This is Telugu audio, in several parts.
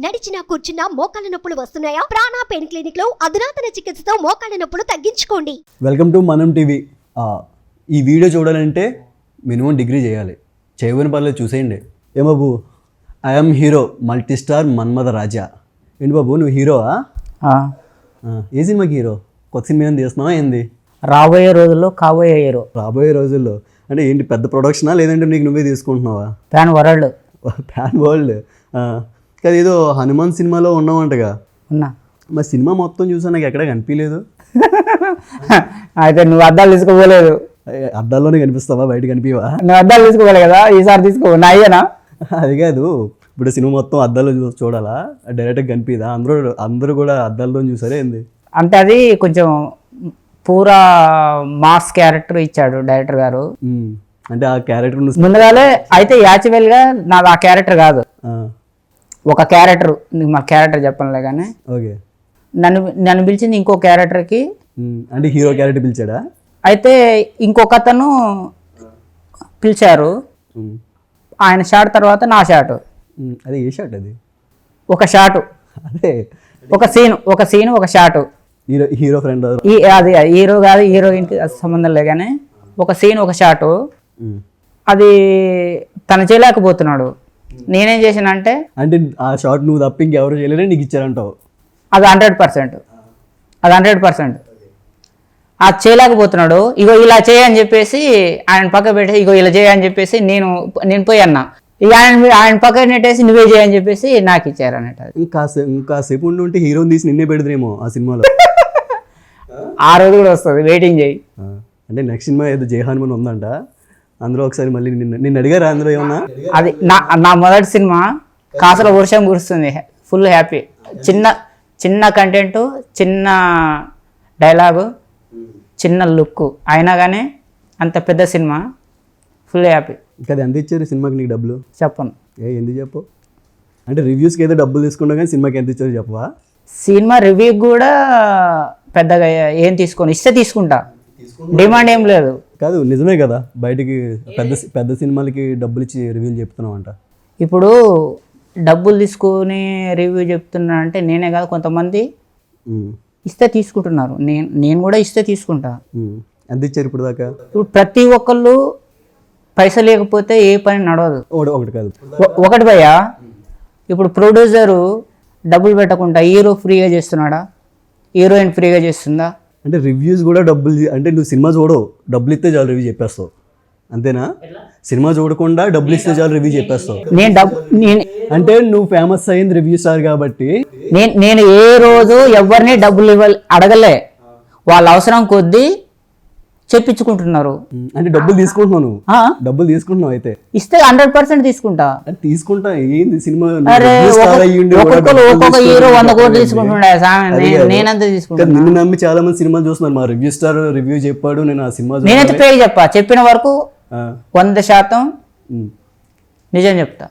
నడిచినా కూర్చున్నా మోకాళ్ళ నొప్పులు వస్తున్నాయా? ప్రాణా పెయిన్ క్లినిక్లో అధునాతన చికిత్సతో మోకాళ్ళ నొప్పులు తగ్గించుకోండి. వెల్కమ్ టు మనం టీవీ ఆ, ఈ వీడియో చూడాలంటే మినిమం డిగ్రీ చేయాలి. చేయని పర్లేదు చూసేయండి. ఏ బాబు I'm hero multi star Manmatha Raja. ఏంటి బాబు నువ్వు హీరోవా? ఆ, ఆ, ఏ సినిమాకి హీరో? కొత్త సినిమా ఏమైనా తీస్తున్నావా? ఏంది? రాబోయే రోజుల్లో కాబోయే హీరో. రాబోయే రోజుల్లో. అంటే ఏంటి పెద్ద ప్రొడక్షనా లేదంటే నీకు నువ్వే తీసుకుంటున్నావా? ప్యాన్ వరల్డ్ ప్యాన్ వరల్డ్ కదా ఏదో హనుమాన్ సినిమాలో ఉన్నావంటగా. ఉన్నా. మరి సినిమా మొత్తం చూసా నాకు ఎక్కడ కనిపించలేదు అయితే నువ్వు అద్దాలు తీసుకోపోలేదు. అద్దాల్లోనే కనిపిస్తావా బయట కనిపివా నువ్వు అద్దాలు తీసుకోవాలి కదా ఈసారి తీసుకో నా అయ్యేనా? అది కాదు ఇప్పుడు సినిమా మొత్తం అద్దాల్లో చూ చూడాలా? డైరెక్ట్గా కనిపిదా అందరూ అందరూ కూడా అద్దాల్లో చూసారే ఏంది? అంటే అది కొంచెం పూరా మాస్ క్యారెక్టర్ ఇచ్చాడు డైరెక్టర్ గారు. అంటే ఆ క్యారెక్టర్ ముందుగానే అయితే యాచువల్గా నాది ఆ క్యారెక్టర్ కాదు. ఒక క్యారెక్టర్ నీకు మా క్యారెక్టర్ చెప్పనులే కానీ. ఓకే. నన్ను నన్ను పిలిచింది ఇంకో క్యారెక్టర్కి. అంటే హీరో క్యారెక్టర్ పిలిచాడా? అయితే ఇంకొక అతను పిలిచారు. ఆయన షాట్ తర్వాత నా షాట్. అదే ఏ షాట్ అది? ఒక షాటు. అదే. ఒక సీన్ ఒక సీన్ ఒక షాటు. హీరో హీరో ఫ్రెండ్ అది హీరో కాదు హీరోయిన్కి సంబంధం లేదు కానీ ఒక సీన్ ఒక షాటు. అది తను చేయలేకపోతున్నాడు. నేనేం చేశానంటే అంటే ఆ షాట్ నువ్వు తప్ప ఇంకెవరు చేయలేరే నీకు ఇచ్చారంటావు. అది హండ్రెడ్ పర్సెంట్ అది హండ్రెడ్ పర్సెంట్ అది చేయలేకపోతున్నాడు ఇగో ఇలా చేయని చెప్పేసి ఆయన పక్క పెట్టి ఇగో ఇలా చేయని చెప్పేసి నేను నేను పోయి అన్నా. ఇక ఆయన ఆయన పక్క నెట్టేసి నువ్వే చేయని చెప్పేసి నాకు ఇచ్చారు అన్నట్టు ఇంకాసేపు ఇంకాసేపు ఉండి ఉంటే హీరోని తీసి నిన్నే పెడతారేమో ఆ సినిమాలో. ఆ రోజు కూడా వస్తుంది వెయిటింగ్ చేయి. ఆ, అంటే నెక్స్ట్ సినిమా ఏదో జై హనుమాన్ ఉందంట. అందులో ఒకసారి మళ్ళీ నిన్న నిన్ను అడిగారా అందులో ఏమన్నా? అది నా నా మొదటి సినిమా కాసుల వర్షం కురుస్తుంది. ఫుల్ హ్యాపీ చిన్న చిన్న కంటెంట్ చిన్న డైలాగు చిన్న లుక్ అయినా కానీ అంత పెద్ద సినిమా. ఫుల్ హ్యాపీ ఇంకా అది ఎంత ఇచ్చారు సినిమాకి నీకు డబ్బులు? చెప్పను. ఏ ఎందుకు చెప్పు? అంటే రివ్యూస్కి ఏదో డబ్బులు తీసుకున్నా కానీ సినిమాకి ఎంత ఇచ్చారో చెప్పవా? సినిమా రివ్యూ కూడా పెద్దగా ఏం తీసుకొని. ఇస్తే తీసుకుంటా. డిమాండ్ ఏం లేదు. కాదు నిజమే కదా. బయటికి పెద్ద పెద్ద సినిమాలకి డబ్బులు ఇచ్చి రివ్యూలు చెప్తున్నావు అంట. ఇప్పుడు డబ్బులు తీసుకొని రివ్యూ చెప్తున్నా అంటే నేనే కాదు కొంతమంది ఇస్తే తీసుకుంటున్నారు. నేను నేను కూడా ఇస్తే తీసుకుంటా. ఎంత ఇచ్చారు ఇప్పుడు దాకా? ఇప్పుడు ప్రతి ఒక్కళ్ళు పైసలు లేకపోతే ఏ పని నడవదు. ఒకటి కాదు. ఒకటి భయ్య ఇప్పుడు ప్రొడ్యూసరు డబ్బులు పెట్టకుండా హీరో ఫ్రీగా చేస్తున్నాడా? హీరోయిన్ ఫ్రీగా చేస్తుందా? అంటే రివ్యూస్ కూడా డబ్బులు అంటే నువ్వు సినిమా చూడవు డబ్బులు ఇస్తే చాలు రివ్యూ చెప్పేస్తావు. అంతేనా? సినిమా చూడకుండా డబ్బులు ఇస్తే చాలు రివ్యూ చెప్పేస్తావు. నేను డబ్బు నేను అంటే నువ్వు ఫేమస్ అయింది రివ్యూ స్టార్ కాబట్టి నేను నేను ఏ రోజు ఎవరిని డబ్బులు ఇవ్వ అడగలే. వాళ్ళ అవసరం కొద్దీ చెప్పించుకుంటున్నారు. అంటే డబ్బులు ఆ? డబ్బులు తీసుకుంటున్నావు అయితే? ఇస్తే హండ్రెడ్ పర్సెంట్ తీసుకుంటా. అంటే తీసుకుంటా ఏంది సినిమా? ఒక్కొక్క- ఒక్కొక్కరు హీరో వంద కోట్లు. నేనంత నిన్ను నమ్మి చాలా మంది సినిమాలు చూస్తున్నారు. మా రివ్యూ స్టార్ రివ్యూ చెప్పాడు నేను ఆ సినిమా. నేనైతే పే చెప్పా. చెప్పిన వరకు వంద శాతం నిజం చెప్తా.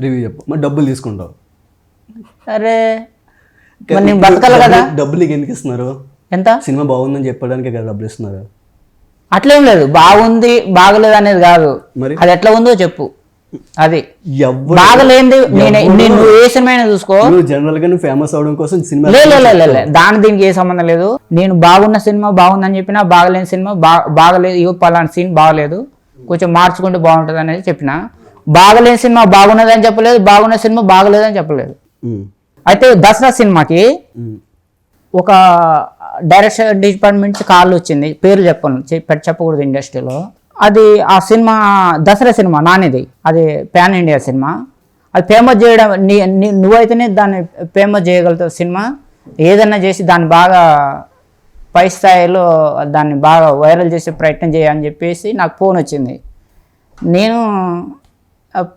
రివ్యూ చెప్పు. మరి డబ్బులు తీసుకుంటావు? అరే నేను బతకాలి కదా. డబ్బులు- ఎందుకు ఇస్తున్నారు? ఎంత? సినిమా బాగుందని చెప్పడానికే డబ్బులు ఇస్తున్నారు. అట్లేం లేదు. బాగుంది బాగలేదు అనేది కాదు? అది ఎట్లా ఉందో చెప్పు. అది. బాగలేంది నేను నువ్వు ఏ సినిమా చూసుకో. నువ్వు జనరల్గా నువ్వు ఫేమస్ అవడం కోసం సినిమా లే. దాని దీనికి ఏ సంబంధం లేదు. నేను బాగున్న సినిమా బాగుందని చెప్పినా బాగలేని సినిమా బాగలేదు ఇగో పలానా సీన్ బాగలేదు కొంచెం మార్చుకుంటే బాగుంటుంది అనేది చెప్పిన. బాగలేని సినిమా బాగున్నదని చెప్పలేదు బాగున్న సినిమా బాగలేదని చెప్పలేదు. అయితే దసరా సినిమాకి ఒక డైరెక్షన్ డిపార్ట్మెంట్ నుంచి కాల్ వచ్చింది. పేరు చెప్పను. చెప్పకూడదు ఇండస్ట్రీలో. అది ఆ సినిమా దసరా సినిమా నానిది. అది ప్యాన్ ఇండియా సినిమా. అది ఫేమస్ చేయడం నీ నువ్వైతేనే దాన్ని ఫేమస్ చేయగలుగుతావు సినిమా. ఏదన్నా చేసి దాన్ని బాగా పై స్థాయిలో దాన్ని బాగా వైరల్ చేసే ప్రయత్నం చేయని చెప్పేసి నాకు ఫోన్ వచ్చింది. నేను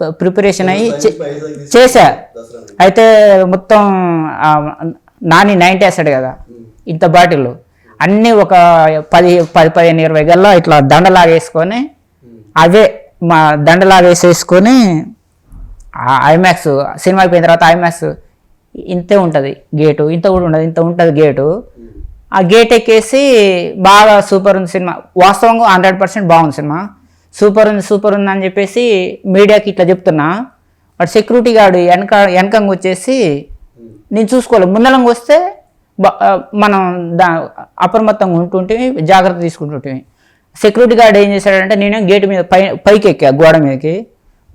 ప్రిపరేషన్ అయ్యి చే- చేశా. అయితే మొత్తం నాని నైన్టీ వేస్తాడు కదా. ఇంత బాటిల్. అన్నీ ఒక పది పది పదిహేను ఇరవై గల్లా ఇట్లా దండలాగేసుకొని అవే మా దండలాగేసేసుకొని ఐమాక్స్ సినిమా అయిపోయిన తర్వాత ఐమాక్స్ ఇంతే ఉంటుంది గేటు. ఇంత కూడా ఉండదు ఇంత ఉంటుంది గేటు. ఆ గేట్ ఎక్కేసి బాగా సూపర్ ఉంది సినిమా. వాస్తవంగా హండ్రెడ్ పర్సెంట్ బాగుంది సినిమా. సూపర్ ఉంది సూపర్ ఉంది అని చెప్పేసి మీడియాకి ఇట్లా చెప్తున్నా. వాడు సెక్యూరిటీ గార్డు వెనక వెనకంగా వచ్చేసి నేను చూసుకోవాలి. ముందరంగా వస్తే మనం దా అప్రమత్తంగా ఉంటుంటే జాగ్రత్త తీసుకుంటుంటే సెక్యూరిటీ గార్డ్ ఏం చేశాడంటే నేను గేట్ మీద పై పైకి ఎక్కా గోడ మీదకి.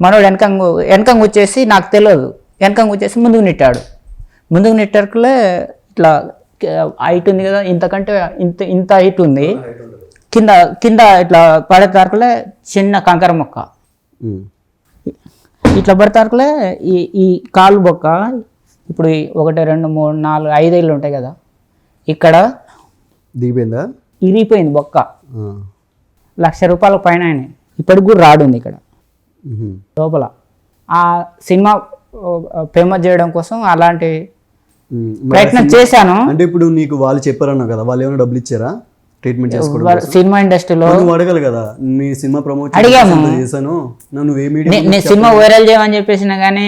మనోడు వెనకంగా వెనకంగా వచ్చేసి నాకు తెలియదు వెనకంగా వచ్చేసి ముందుకు నెట్టాడు. ముందుకు నెట్టర్కులే ఇట్లా హైట్ ఉంది కదా ఇంతకంటే ఇంత ఇంత హైట్ ఉంది. కింద కింద ఇట్లా పడే తరకులే చిన్న కంకర మొక్క. ఇట్లా పడతారుకులే ఈ ఈ కాలు బొక్క ఇప్పుడు ఒకటి రెండు మూడు నాలుగు ఐదేళ్ళు ఉంటాయి కదా. ఇక్కడ దిగిపోయిందా? ఇరిగిపోయింది బొక్క. లక్ష రూపాయల పైన అయినాయి. ఇప్పటికి కూడా రాడు ఉంది ఇక్కడ. లోపల. ఆ సినిమా ఫేమస్ చేయడం కోసం అలాంటి ప్రయత్నం చేశాను. అంటే ఇప్పుడు నీకు వాళ్ళు చెప్పారన్నావు కదా వాళ్ళు ఏమైనా డబ్బులు ఇచ్చారా? ట్రీట్మెంట్ చేసుకోవడం సినిమా ఇండస్ట్రీలో నువ్వు అడగాలి కదా నీ సినిమా ప్రమోట్ అడిగాము. చేశాను నన్ను ఏ మీడియా నేను సినిమా వైరల్ చేయమని చెప్పేసిన కానీ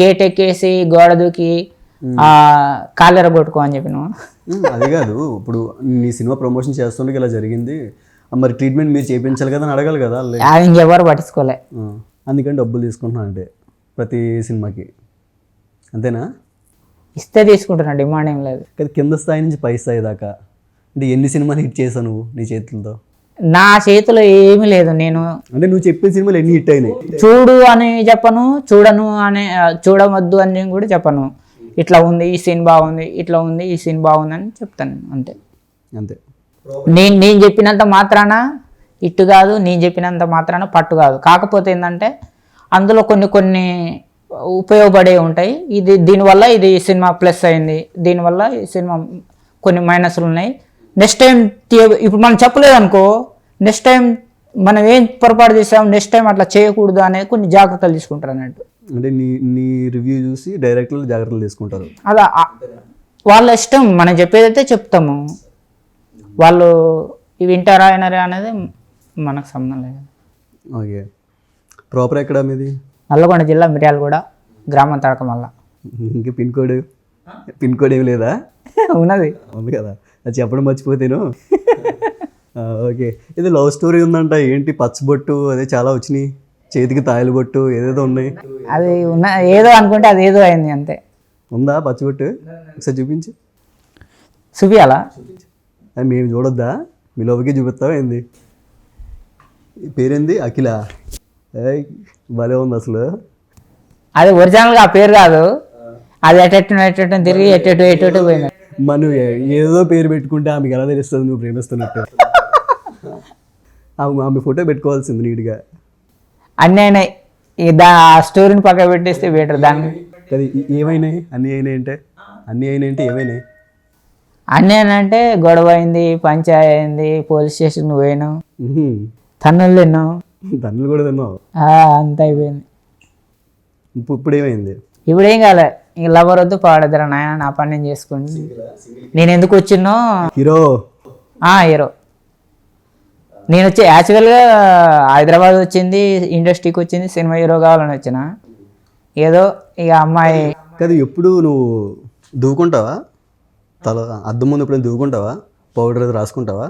గేట్ ఎక్కేసి గోడ దూకి ఆ కాలెర కొట్టుకో అని చెప్పిన అది కాదు. ఇప్పుడు నీ సినిమా ప్రమోషన్ చేస్తుండగా ఇలా జరిగింది. మరి ట్రీట్మెంట్ మీరు చేయించాలి కదా అని అడగాలి కదా ఇంకెవరు పట్టించుకోలే. అందుకని డబ్బులు తీసుకుంటున్నా అంటే ప్రతి సినిమాకి. అంతేనా? ఇస్తే తీసుకుంటున్నా డిమాండ్ ఏం లేదు. కదా కింద స్థాయి నుంచి పై స్థాయి దాకా. అంటే ఎన్ని సినిమాలు హిట్ చేసావు నువ్వు నీ చేతులతో? నా చేతిలో ఏమీ లేదు నేను అంటే నువ్వు చెప్పిన సినిమాలు ఎన్ని హిట్ అయినాయి? చూడు అని చెప్పను చూడను అని చూడవద్దు అని కూడా చెప్పను. ఇట్లా ఉంది ఈ సీన్ బాగుంది ఇట్లా ఉంది ఈ సీన్ బాగుంది అని చెప్తాను అంతే. అంతే. నేను నేను చెప్పినంత మాత్రాన ఇట్టు కాదు నేను చెప్పినంత మాత్రాన పట్టు కాదు. కాకపోతే ఏంటంటే అందులో కొన్ని కొన్ని ఉపయోగపడే ఉంటాయి. ఇది దీనివల్ల ఇది సినిమా ప్లస్ అయింది. దీనివల్ల ఈ సినిమా కొన్ని మైనస్లు ఉన్నాయి. నెక్స్ట్ టైం ఇప్పుడు మనం చెప్పలేదు అనుకో నెక్స్ట్ టైం మనం ఏం పొరపాటు చేసాం నెక్స్ట్ టైం అట్లా చేయకూడదు అనేది కొన్ని జాగ్రత్తలు తీసుకుంటారు అన్నట్టు. అంటే నీ నీ రివ్యూ చూసి డైరెక్టర్లు జాగ్రత్తలు తీసుకుంటారు. అలా వాళ్ళ ఇష్టం మనం చెప్పేదైతే చెప్తాము. వాళ్ళు వింటారా అయినారా అనేది మనకు సంబంధం లేదు. ఓకే. ప్రాపర్ ఎక్కడ మీది? నల్లగొండ జిల్లా మిర్యాలగూడ గ్రామం తడకమల్ల. ఇంక పిన్ కోడ్ పిన్ కోడ్ ఏమి లేదా? ఉన్నది. ఉంది కదా. అది చెప్పడం మర్చిపోతేను ఓకే. ఇది లవ్ స్టోరీ ఉందంట. ఏంటి? పచ్చబొట్టు అదే చాలా వచ్చినాయి. చేతికి తాయలు బొట్టు ఏదేదో ఉన్నాయి. అది ఉన్న ఏదో అనుకుంటే అది ఏదో అయింది అంతే. ఉందా పచ్చబొట్టు ఒకసారి చూపించు. చూపియాలా అది మేము చూడొద్దా? మీ లోపలికి చూపిస్తావా ఏంది? పేరేంది? అఖిల. ఏయ్ భలే ఉంది అసలు. అది ఒరిజినల్గా ఆ పేరు కాదు. అది ఎటెట్టు ఎటెట్టు తిరిగి ఎటెట్టు ఎటెట్టు పోయింది. మనం ఏదో పేరు పెట్టుకుంటే ఆమెకి ఎలా తెలుస్తుంది నువ్వు ప్రేమిస్తున్నట్టు? ఆమె ఆమె ఫోటో పెట్టుకోవాల్సింది నీట్గా. అన్నీ దా ఆ స్టోరీని పక్క పెట్టేస్తే బెటర్ దాన్ని ఈ- ఏమైనాయి? అన్నీ అయినాయి అంటే? అన్నీ అయినాయి అంటే ఏమైనాయి? అన్నీ అంటే గొడవ అయింది పంచాయతీ అయింది పోలీస్ స్టేషన్ పోయినావు. తన్నులు తిన్నావు దండలు కూడా తిన్నావు? అంత అయిపోయింది. ఇప్పుడు ఇప్పుడు ఏమైంది ఇప్పుడు ఏం కాలే. ఇంక లవర్ వద్దు పాడదురా నాయన నా పని నేను చేసుకోండి నేను ఎందుకు వచ్చినో? హీరో. ఆ హీరో. నేను వచ్చి యాక్చువల్గా హైదరాబాద్ వచ్చింది ఇండస్ట్రీకి వచ్చింది సినిమా హీరో కావాలని వచ్చిన. ఏదో ఇక అమ్మాయి కాదు ఎప్పుడు నువ్వు దూకుంటావా? తల అద్దం ముందు ఎప్పుడైనా దూకుంటావా? పౌడర్ అది రాసుకుంటావా?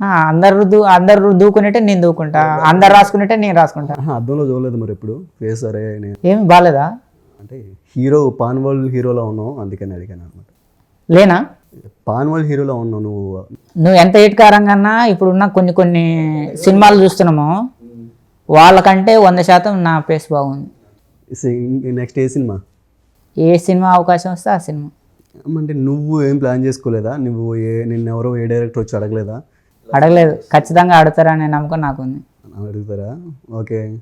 ఆ, అందరు దూ అందరు దూకునేటే నేను దూకుంటా. అందరు రాసుకునేటే నేను రాసుకుంటా. అద్దంలో చూడలేదు మరి ఎప్పుడు. ఫేస్ సరే ఏమి బాగాలేదా అంటే హీరో పాన్ వరల్డ్ హీరోలో ఉన్నావు? అందుకని అడిగాను అనమాట. లేనా? పాన్ వరల్డ్ హీరోలో ఉన్నావు నువ్వు. నువ్వు ఎంత ఏటకారంగా ఇప్పుడున్న కొన్ని కొన్ని సినిమాలు చూస్తున్నామో. వాళ్ళకంటే వంద శాతం నా పేస్ బాగుంది. నెక్స్ట్ ఏ సినిమా? ఏ సినిమా అవకాశం వస్తే ఆ సినిమా. అంటే నువ్వు ఏం ప్లాన్ చేసుకోలేదా? నువ్వు ఏ నిన్న ఎవరో ఏ డైరెక్టర్ వచ్చి అడగలేదా? అడగలేదు. ఖచ్చితంగా అడుగుతారనే నమ్మకం నాకుంది. అడుగుతారా? ఓకే.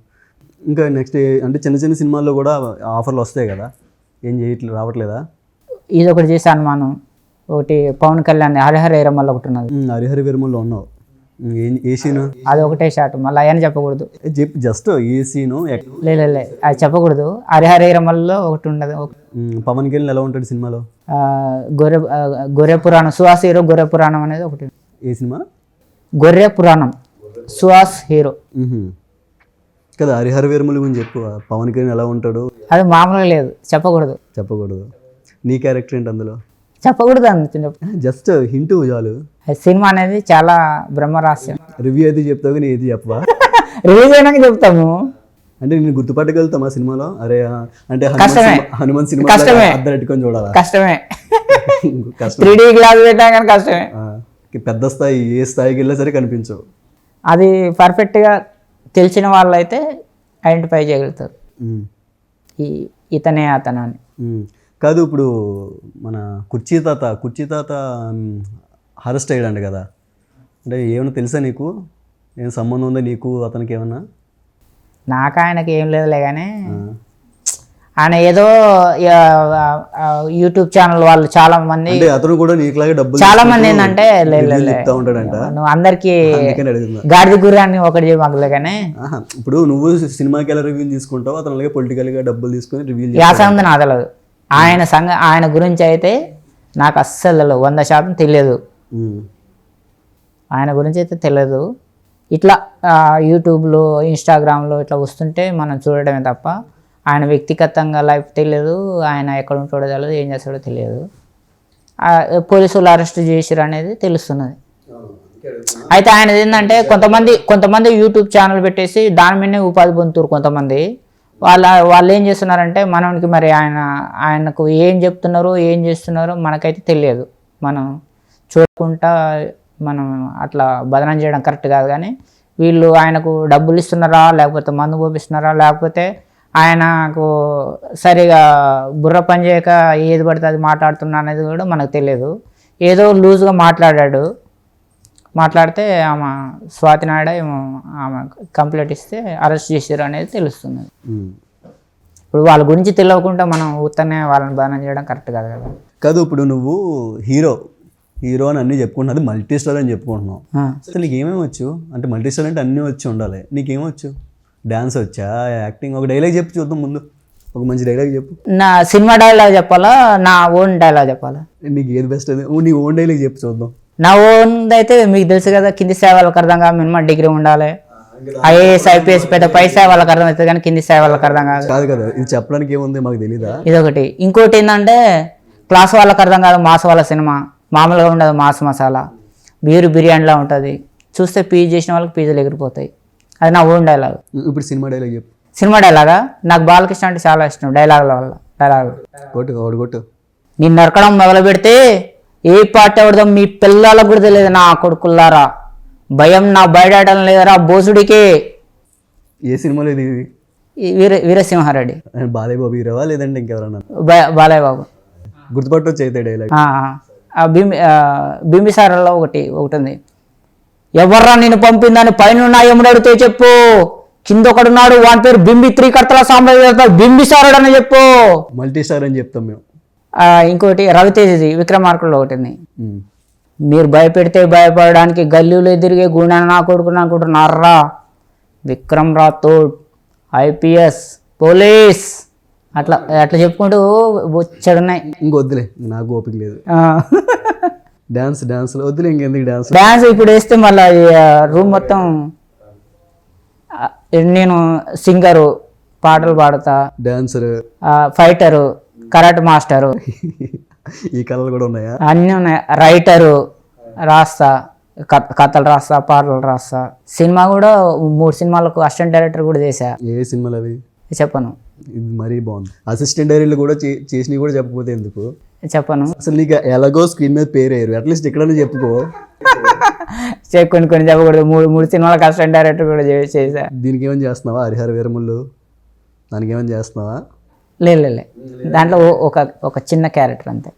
ఇంకా నెక్స్ట్ అంటే చిన్న చిన్న సినిమాల్లో కూడా ఆఫర్లు వస్తాయి కదా? ఏం చేయట్లేదు రావట్లేదా? ఇది ఒకటి చేసే అనుమానం. ఒకటి పవన్ కళ్యాణ్ హరిహర ఏరమల్ల ఒకటి ఉన్నది. హరిహరి విరమల్లో ఉన్నావు. ఏం సీను అది ఒకటే షాట్ మళ్ళీ అయ్యని చెప్పకూడదు. జస్ట్ ఏ సీను ఎక్- లే లే, లే అది చెప్పకూడదు. హరిహర ఏరమల్లో ఒకటి ఉండదు పవన్ కళ్యాణ్ ఎలా ఉంటాడు సినిమాలో? గొర్రె గొర్రె పురాణం సుహాస్ హీరో గొర్రె పురాణం అనేది ఒకటి. ఏ సినిమా? గొర్రె పురాణం సుహాస్ హీరో. కదా హరిహర వీరమల గురించి చెప్పు. పవన్ కళ్యాణ్ ఎలా ఉంటాడు? అది మామూలుగా లేదు. చెప్పకూడదు. చెప్పకూడదు. నీ క్యారెక్టర్ ఏంటి అందులో? చెప్పకూడదు అందుతుంది జస్ట్ హింట్ చాలు. సినిమా అనేది చాలా బ్రహ్మరహస్యం. రివ్యూ అయితే చెప్తావు కానీ ఏది చెప్పవా? రిలీజ్ అయినాక చెప్తాము. అంటే నేను గుర్తుపట్టగలుగుతామా సినిమాలో? అరే అంటే కష్టమే. హనుమాన్ సినిమా కష్టమే. అద్దరు పెట్టుకొని చూడాలా? కష్టమే. కష్టం త్రీ డీ గ్లాస్ పెట్టా కానీ కష్టమే. పెద్ద స్థాయి ఏ స్థాయికి వెళ్ళినా సరే కనిపించవు. అది పర్ఫెక్ట్గా తెలిసిన వాళ్ళైతే ఐడెంటిఫై చేయగలుగుతారు. ఈ ఇతనే అతను అని. ఉమ్. కాదు ఇప్పుడు మన కుర్చీ తాత కుర్చీ తాత అరెస్ట్ అయ్యాడంట కదా. అంటే ఏమైనా తెలుసా నీకు? ఏం సంబంధం ఉందా నీకు? అతనికి ఏమన్నా? నాకు ఆయనకి ఏం లేదులే కానీ ఆయన ఏదో యూట్యూబ్ ఛానల్ వాళ్ళు చాలా మంది అతను కూడా నీకులాగే డబ్బులు చాలా మంది ఏంటంటే నువ్వు అందరికి గాడిద గురి అని ఒకటి కానీ ఇప్పుడు నువ్వు సినిమాకి ఎలా రివ్యూ తీసుకుంటావు అతను అలాగే పొలిటికల్గా డబ్బులు తీసుకొని రివ్యూ యాసంది నాకు తెలియదు ఆయన సంగ ఆయన గురించి అయితే నాకు అస్సలు తెలియదు వంద శాతం తెలియదు. ఆయన గురించి అయితే తెలియదు ఇట్లా యూట్యూబ్లో ఇన్స్టాగ్రామ్లో ఇట్లా వస్తుంటే మనం చూడడమే తప్ప ఆయన వ్యక్తిగతంగా లైఫ్ తెలియదు ఆయన ఎక్కడ ఉంటాడో తెలియదు ఏం చేస్తాడో తెలియదు. పోలీసులు అరెస్ట్ చేసిరు అనేది తెలుస్తున్నది. అయితే ఆయన ఏంటంటే కొంతమంది కొంతమంది యూట్యూబ్ ఛానల్ పెట్టేసి దాని మీదనే ఉపాధి పొందుతారు కొంతమంది. వాళ్ళ వాళ్ళు ఏం చేస్తున్నారంటే మనకి మరి ఆయన ఆయనకు ఏం చెప్తున్నారో ఏం చేస్తున్నారో మనకైతే తెలియదు. మనం చూడకుండా మనం అట్లా బదనం చేయడం కరెక్ట్ కాదు కానీ వీళ్ళు ఆయనకు డబ్బులు ఇస్తున్నారా లేకపోతే మందు పోపిస్తున్నారా లేకపోతే ఆయనకు సరిగా బుర్ర పని చేయక ఏది పడితే అది మాట్లాడుతున్నా అనేది కూడా మనకు తెలియదు. ఏదో లూజ్గా మాట్లాడాడు. మాట్లాడితే ఆమె స్వాతి నాయుడు ఏమో ఆమె కంప్లైంట్ ఇస్తే అరెస్ట్ చేశారు అనేది తెలుస్తుంది. ఇప్పుడు వాళ్ళ గురించి తెలియకుండా మనం ఊతనే వాళ్ళని బాణం చేయడం కరెక్ట్ కాదు కదా. కాదు ఇప్పుడు నువ్వు హీరో హీరో అని అన్నీ చెప్పుకుంటున్నది మల్టీ స్టార్ అని చెప్పుకుంటున్నావు. అసలు నీకు ఏమేమి వచ్చు? అంటే మల్టీ స్టార్ అంటే అన్నీ వచ్చి ఉండాలి. నీకేమొచ్చు? డ్యాన్స్ వచ్చా? యాక్టింగ్ ఒక డైలాగ్ చెప్పు చూద్దాం ముందు. ఒక మంచి డైలాగ్ చెప్పు. నా సినిమా డైలాగ్ చెప్పాలా? నా ఓన్ డైలాగ్ చెప్పాలా? నీకు ఏది బెస్ట్ అది ఓ, నీ ఓన్ డైలాగ్ చెప్పు చూద్దాం. నా ఓన్ అయితే మీకు తెలుసు కదా కింది స్థాయి వాళ్ళకి అర్థం కాదు మినిమం డిగ్రీ ఉండాలి. ఐఏఎస్ ఐపీఎస్ పెద్ద పై స్థాయి వాళ్ళకి అర్థం అవుతుంది కానీ కింది స్థాయి వాళ్ళకి అర్థం కాదు. కాదు కదా ఇది చెప్పడానికి ఏముంది మాకు తెలీదా? ఇదొకటి. ఇంకోటి ఏంటంటే క్లాస్ వాళ్ళకి అర్థం కాదు మాస్ వాళ్ళ సినిమా. మామూలుగా ఉండదు మాస్ మసాలా. బీరు బిర్యానీలా ఉంటుంది. చూస్తే పీజీ చేసిన వాళ్ళకి పీజీలు ఎగిరిపోతాయి. అది నా ఓన్ డైలాగ్ ఇప్పుడు సినిమా డైలాగ్ చెప్పు. సినిమా డైలాగా నాకు బాలకృష్ణ అంటే చాలా ఇష్టం డైలాగుల వల్ల డైలాగ్ కొట్టు ఒకటి కొట్టు. నిన్ను నరకడం మొదలు పెడితే ఏ పార్టీ అవడదో మీ పిల్లలకు కూడా తెలియదు నా కొడుకుల్లారా. భయం నా బయటడం లేదరా బోసుడికి. ఏ సినిమాలో ఇది? వీర వీరసింహారెడ్డి. బాలయ్య బాబు హీరోవా లేదంటే ఇంకెవరన్నా? బాలయ్య బాబు గుర్తుపట్టొచ్చు అయితే డైలాగ్ బింబి బింబిసారలో ఒకటి ఒకటి ఉంది ఎవర్రా నేను పంపిందని పైన అడిగితే చెప్పు. కింద ఒకడున్నాడు వాని పేరు బింబి త్రికర్తల సామ్రాజ్య బింబిసారుడు అని చెప్పు. మల్టీ స్టార్ అని చెప్తాం మేము. ఇంకోటి రవితేజది విక్రమార్కుల్లో ఒకటి. మీరు భయపెడితే భయపడడానికి గల్లీలో ఎదిరిగే గుండె నా కొడుకు అనుకుంటున్నారా విక్రమ్ రాథోడ్ ఐపీఎస్ పోలీస్. అట్లా అట్లా చెప్పుకుంటూ వచ్చాడున్నాయి. ఇంకొద్దులే నాకు ఓపిక లేదు. డాన్స్ డాన్స్ వద్దులే ఇంకెందుకు డాన్స్ డ్యాన్స్ ఇప్పుడు వేస్తే మళ్ళీ రూమ్ మొత్తం నేను సింగరు పాటలు పాడతా డాన్సర్ ఫైటరు కరాటే మాస్టరు ఈ కళలు కూడా ఉన్నాయా? అన్నీ ఉన్నాయి. రైటరు రాస్తా కథ- కథలు రాస్తా పాటలు రాస్తా. సినిమా కూడా మూడు సినిమాలకు అసిస్టెంట్ డైరెక్టర్ కూడా చేశా. ఏ సినిమాలు అవి? చెప్పను. ఇది మరీ బాగుంది. అసిస్టెంట్ డైరీలు కూడా చేసినవి కూడా చెప్పకపోతే ఎందుకు? చెప్పను. అసలు నీకు ఎలాగో స్క్రీన్ మీద పేరు వేయరు. అట్లీస్ట్ ఎక్కడైనా చెప్పుకో. కొన్ని కొన్ని చెప్పకూడదు. మూడు మూడు సినిమాలకు అసిస్టెంట్ డైరెక్టర్ కూడా చే- చేశా. దీనికి ఏమైనా చేస్తున్నావా? హరిహర వీరములు దానికి ఏమైనా చేస్తున్నావా? లే లే, దాంట్లో ఒక ఒక చిన్న క్యారెక్టర్ అంతే.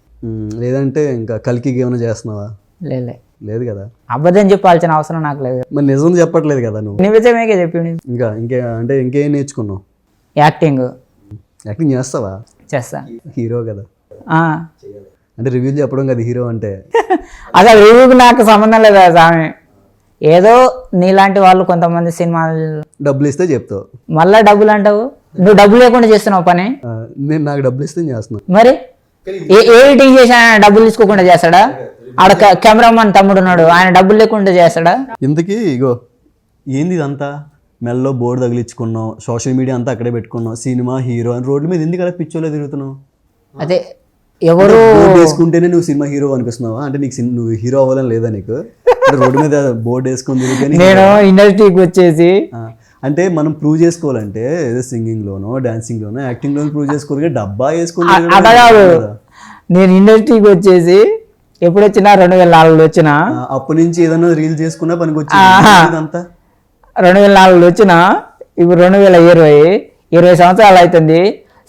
లేదంటే ఇంకా కల్కికి ఏమైనా చేస్తున్నావా? లే లే లేదు కదా. అబద్ధం చెప్పాల్సిన అవసరం నాకు లేదు. మరి నిజం చెప్పట్లేదు కదా నువ్వు? నిజమేగా చెప్పింది. ఇంకా ఇంకే అంటే ఇంకేం నేర్చుకున్నావు? యాక్టింగ్ యాక్టింగ్ చేస్తావా? చేస్తా. హీరో కదా. అంటే రివ్యూ చెప్పడం కదా హీరో అంటే. అసలు రివ్యూకి నాకు సంబంధం లేదు ఆ స్వామి. ఏదో నీలాంటి వాళ్ళు కొంతమంది సినిమాలు డబ్బులు ఇస్తే చెప్తావు. మళ్ళా డబ్బులు అంటావు? నువ్వు డబ్బులు లేకుండా చేస్తున్నావు పని? నేను నాకు డబ్బులు ఇస్తే నేను చేస్తున్నా. మరి? ఏ ఎడిటింగ్ చేసి ఆయన డబ్బులు తీసుకోకుండా చేస్తాడా? ఆడ కెమెరామన్ తమ్ముడు ఉన్నాడు ఆయన డబ్బులు లేకుండా చేస్తాడా? ఇంతకీ ఇగో ఏంది ఇదంతా? మెల్లో బోర్డు తగిలించుకున్నావు సోషల్ మీడియా అంతా అక్కడే పెట్టుకున్నావు సినిమా హీరో అని రోడ్ల మీద ఎందుకు అలా పిచ్చోలో తిరుగుతున్నావు? అదే ఎవరు వేసుకుంటేనే నువ్వు సినిమా హీరో అనిపిస్తున్నావా? అంటే నీకు నువ్వు హీరో అవ్వాలని లేదా నీకు? రోడ్డు మీద బోర్డు వేసుకొని నేను ఇండస్ట్రీకి వచ్చేసి అంటే మనం ప్రూవ్ చేసుకోవాలంటే ఏదో సింగింగ్ లోనో డాన్సింగ్ లోనో యాక్టింగ్ లోనో ప్రూవ్ చేసుకోవాలి. డబ్బా వేసుకుని కాదు. నేను ఇండస్ట్రీకి వచ్చేసి ఎప్పుడు వచ్చినా రెండు వేల నాలుగులో వచ్చినా అప్పటి నుంచి ఏదైనా రీల్ చేసుకున్నా పనికి ఆహా. వచ్చింది ఇదంతా? రెండు వేల నాలుగులో వచ్చినా ఇప్పుడు రెండు వేల ఇరవై ఇరవై సంవత్సరాలు అవుతుంది.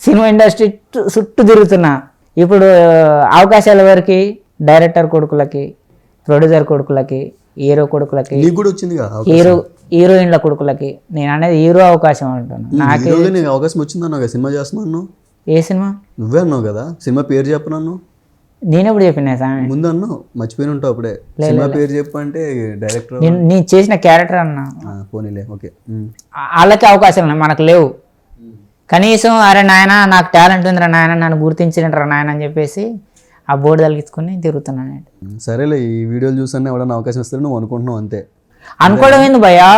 సినిమా ఇండస్ట్రీ చుట్టూ తిరుగుతున్నా. ఇప్పుడు అవకాశాలు ఎవరికి డైరెక్టర్ కొడుకులకి ప్రొడ్యూసర్ కొడుకులకి హీరో కొడుకులకి హీరో హీరోయిన్ల కొడుకులకి నేను అనేది హీరో అవకాశం అంటాను నాకు అవకాశం వచ్చిందన్నావు సినిమా చేస్తున్నాను ఏ సినిమా? నువ్వే అన్నావు కదా సినిమా పేరు చెప్పు నన్ను నేనెప్పుడు చెప్పిన స్వామి ముందు అన్నావు మర్చిపోయి ఉంటావు అప్పుడే. సినిమా పేరు చెప్పు అంటే డైరెక్టర్ నేను నేను చేసిన క్యారెక్టర్ అన్నా. పోనీలే ఓకే. వాళ్ళకి అవకాశాలు మనకు లేవు. కనీసం అరే నాయన నాకు టాలెంట్ ఉందిరా నాయన నన్ను గుర్తించినరా నాయన అని చెప్పేసి ఆ బోర్డు తలిగించుకొని తిరుగుతున్నాను సరేలే ఈ వీడియోలు చూసన్నా ఎవడన్నా అవకాశం ఇస్తాడు నువ్వు అనుకుంటున్నావు అంతే. అనుకోవడం ఏంది భయ్యా?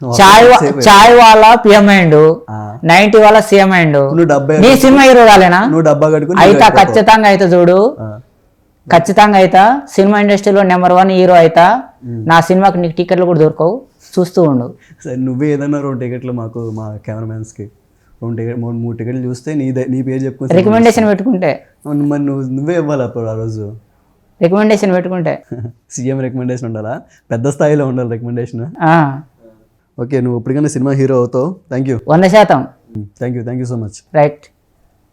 చాయ్ చాయ్ వాళ్ళ పిఎం అయిండు. నైన్టీ వాళ్ళ సీఎం అయిండు నీ సినిమా హీరో కాలేనా? నువ్వు డబ్బా కట్టుకుని అయితా ఖచ్చితంగా అయితే చూడు. ఖచ్చితంగా అయితా. సినిమా ఇండస్ట్రీలో నెంబర్ వన్ హీరో అయితా. నా సినిమాకి నీకు టికెట్లు కూడా దొరకవు. చూస్తూ ఉండు. సరే నువ్వే ఏదన్నా రెండు టికెట్లు మాకు మా కెమెరామ్యాన్స్కి. రెండు టికెట్ మూడు మూడు టికెట్లు చూస్తే నీ నీ పేరు చెప్పుకొని రికమెండేషన్ పెట్టుకుంటే. మరి నువ్వు నువ్వే ఇవ్వాలి అప్పుడు ఆ రోజు. రికమెండేషన్ పెట్టుకుంటే. సీఎం రికమెండేషన్ ఉండాలా? పెద్ద స్థాయిలో ఉండాలి రికమెండేషన్. ఓకే నువ్వు ఇప్పటికైనా సినిమా హీరో అవుతావు. థ్యాంక్ యూ వంద శాతం. Thank you thank you so much right